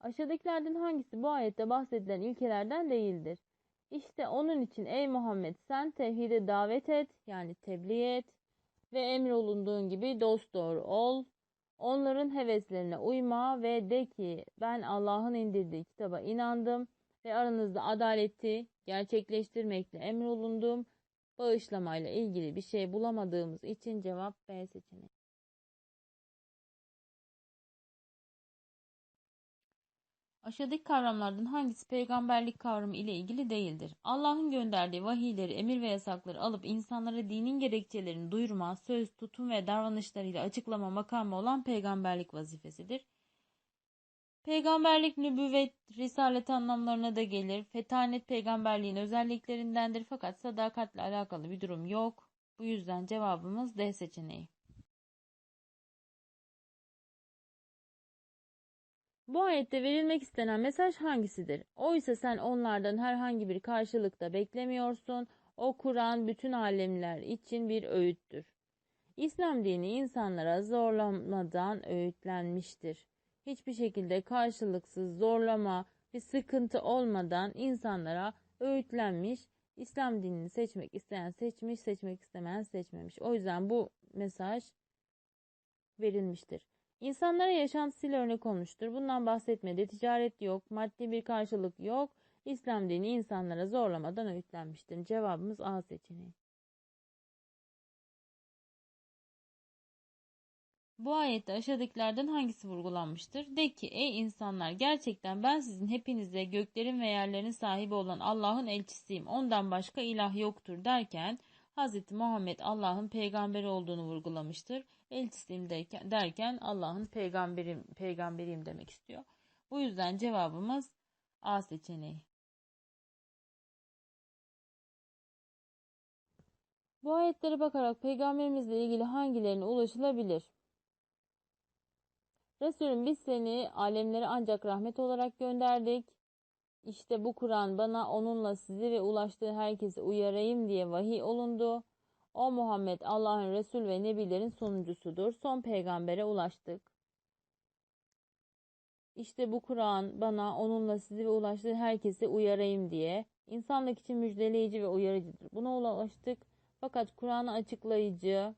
Aşağıdakilerden hangisi bu ayette bahsedilen ilkelerden değildir? İşte onun için ey Muhammed sen tevhide davet et yani tebliğ et ve emrolunduğun gibi dosdoğru ol. Onların heveslerine uyma ve de ki ben Allah'ın indirdiği kitaba inandım ve aranızda adaleti gerçekleştirmekle emrolundum. Bağışlamayla ilgili bir şey bulamadığımız için cevap B seçeneği. Aşağıdaki kavramlardan hangisi peygamberlik kavramı ile ilgili değildir? Allah'ın gönderdiği vahiyleri, emir ve yasakları alıp insanlara dinin gerekçelerini duyurma, söz, tutum ve davranışlarıyla açıklama makamı olan peygamberlik vazifesidir. Peygamberlik nübüvvet, risalet anlamlarına da gelir. Fetanet peygamberliğin özelliklerindendir fakat sadakatle alakalı bir durum yok. Bu yüzden cevabımız D seçeneği. Bu ayette verilmek istenen mesaj hangisidir? Oysa sen onlardan herhangi bir karşılıkta beklemiyorsun. O Kur'an bütün alemler için bir öğüttür. İslam dini insanlara zorlamadan öğütlenmiştir. Hiçbir şekilde karşılıksız zorlama bir sıkıntı olmadan insanlara öğütlenmiş. İslam dinini seçmek isteyen seçmiş, seçmek istemeyen seçmemiş. O yüzden bu mesaj verilmiştir. İnsanlara yaşantısıyla örnek olmuştur. Bundan bahsetmedi. Ticaret yok, maddi bir karşılık yok. İslam dini insanlara zorlamadan öğütlenmiştir. Cevabımız A seçeneği. Bu ayette aşağıdakilerden hangisi vurgulanmıştır? De ki ey insanlar gerçekten ben sizin hepinize göklerin ve yerlerin sahibi olan Allah'ın elçisiyim. Ondan başka ilah yoktur derken Hz. Muhammed Allah'ın peygamberi olduğunu vurgulamıştır. Elçisiyim derken, Allah'ın peygamberim, peygamberiyim demek istiyor. Bu yüzden cevabımız A seçeneği. Bu ayetlere bakarak peygamberimizle ilgili hangilerine ulaşılabilir? Resulüm biz seni alemlere ancak rahmet olarak gönderdik. İşte bu Kur'an bana onunla sizi ve ulaştığı herkesi uyarayım diye vahiy olundu. O Muhammed Allah'ın Resul ve Nebilerin sonuncusudur. Son peygambere ulaştık. İşte bu Kur'an bana onunla sizi ve ulaştığı herkesi uyarayım diye. insanlık için müjdeleyici ve uyarıcıdır. Buna ulaştık. Fakat Kur'an'ı açıklayıcı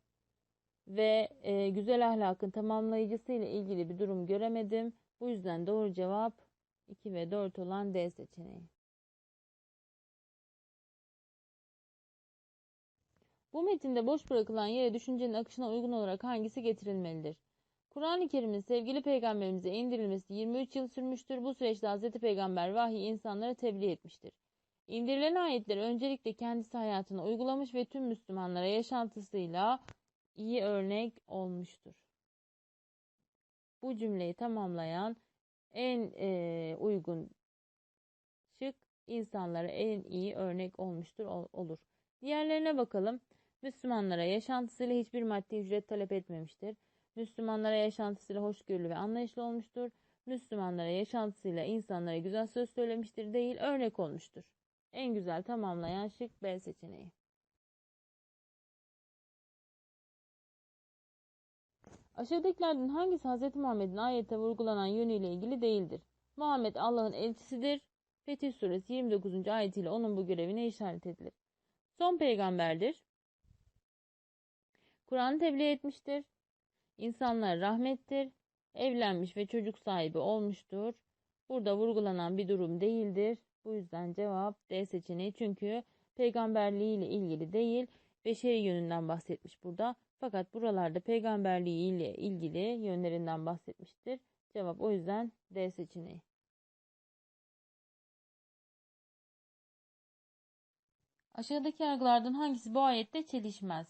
ve e, güzel ahlakın tamamlayıcısı ile ilgili bir durum göremedim. Bu yüzden doğru cevap 2 ve 4 olan D seçeneği. Bu metinde boş bırakılan yere düşüncenin akışına uygun olarak hangisi getirilmelidir? Kur'an-ı Kerim'in sevgili peygamberimize indirilmesi 23 yıl sürmüştür. Bu süreçte Hz. Peygamber vahiy insanlara tebliğ etmiştir. İndirilen ayetleri öncelikle kendisi hayatına uygulamış ve tüm Müslümanlara yaşantısıyla iyi örnek olmuştur. Bu cümleyi tamamlayan uygun şık insanlara en iyi örnek olmuştur ol, olur. Diğerlerine bakalım. Müslümanlara yaşantısıyla hiçbir maddi ücret talep etmemiştir. Müslümanlara yaşantısıyla hoşgörülü ve anlayışlı olmuştur. Müslümanlara yaşantısıyla insanlara güzel söz söylemiştir değil, örnek olmuştur. En güzel tamamlayan şık B seçeneği. Aşağıdakilerden hangisi Hz. Muhammed'in ayette vurgulanan yönüyle ilgili değildir? Muhammed Allah'ın elçisidir. Fetih Suresi 29. ayetiyle onun bu görevine işaret edilir. Son peygamberdir. Kur'an tebliğ etmiştir. İnsanlar rahmettir. Evlenmiş ve çocuk sahibi olmuştur. Burada vurgulanan bir durum değildir. Bu yüzden cevap D seçeneği çünkü peygamberliği ile ilgili değil, beşeri yönünden bahsetmiş burada. Fakat buralarda peygamberliği ile ilgili yönlerinden bahsetmiştir. Cevap o yüzden D seçeneği. Aşağıdaki yargılardan hangisi bu ayette çelişmez?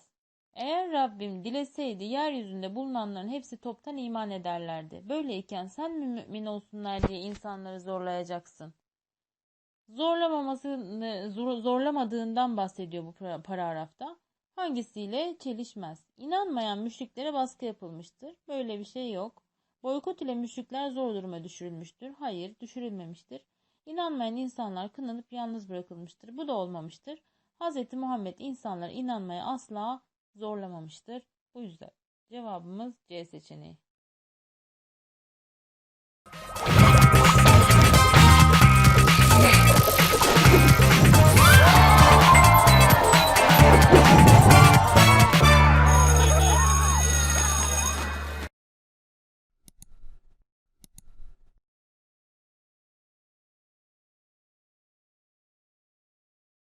Eğer Rabbim dileseydi yeryüzünde bulunanların hepsi toptan iman ederlerdi. Böyleyken sen mi mümin olsunlar diye insanları zorlayacaksın? Zorlamaması, zorlamadığından bahsediyor bu paragrafta. Hangisiyle çelişmez? İnanmayan müşriklere baskı yapılmıştır. Böyle bir şey yok. Boykot ile müşrikler zor duruma düşürülmüştür. Hayır, düşürülmemiştir. İnanmayan insanlar kınanıp yalnız bırakılmıştır. Bu da olmamıştır. Hz. Muhammed insanlar inanmaya asla zorlamamıştır. Bu yüzden cevabımız C seçeneği.